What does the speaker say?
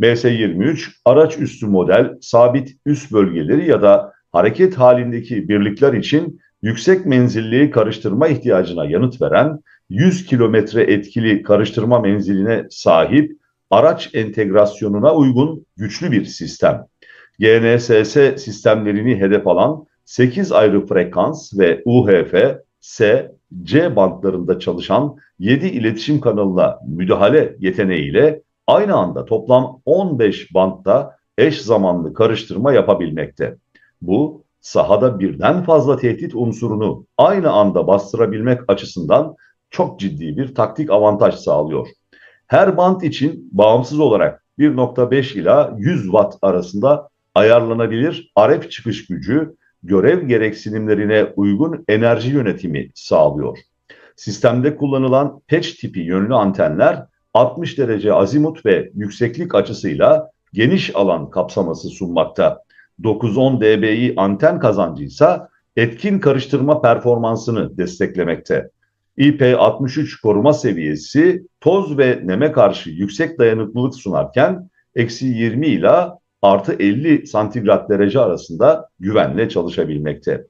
MS-23 araç üstü model sabit üst bölgeleri ya da hareket halindeki birlikler için yüksek menzilli karıştırma ihtiyacına yanıt veren 100 kilometre etkili karıştırma menziline sahip araç entegrasyonuna uygun güçlü bir sistem. GNSS sistemlerini hedef alan 8 ayrı frekans ve UHF, S, C bantlarında çalışan 7 iletişim kanalına müdahale yeteneğiyle aynı anda toplam 15 bantta eş zamanlı karıştırma yapabilmekte. Bu sahada birden fazla tehdit unsurunu aynı anda bastırabilmek açısından çok ciddi bir taktik avantaj sağlıyor. Her bant için bağımsız olarak 1.5 ila 100 watt arasında ayarlanabilir RF çıkış gücü görev gereksinimlerine uygun enerji yönetimi sağlıyor. Sistemde kullanılan patch tipi yönlü antenler 60 derece azimut ve yükseklik açısıyla geniş alan kapsaması sunmakta. 910 dBi anten kazancı ise etkin karıştırma performansını desteklemekte. IP63 koruma seviyesi toz ve neme karşı yüksek dayanıklılık sunarken eksi 20 ila artı 50 santigrat derece arasında güvenle çalışabilmekte.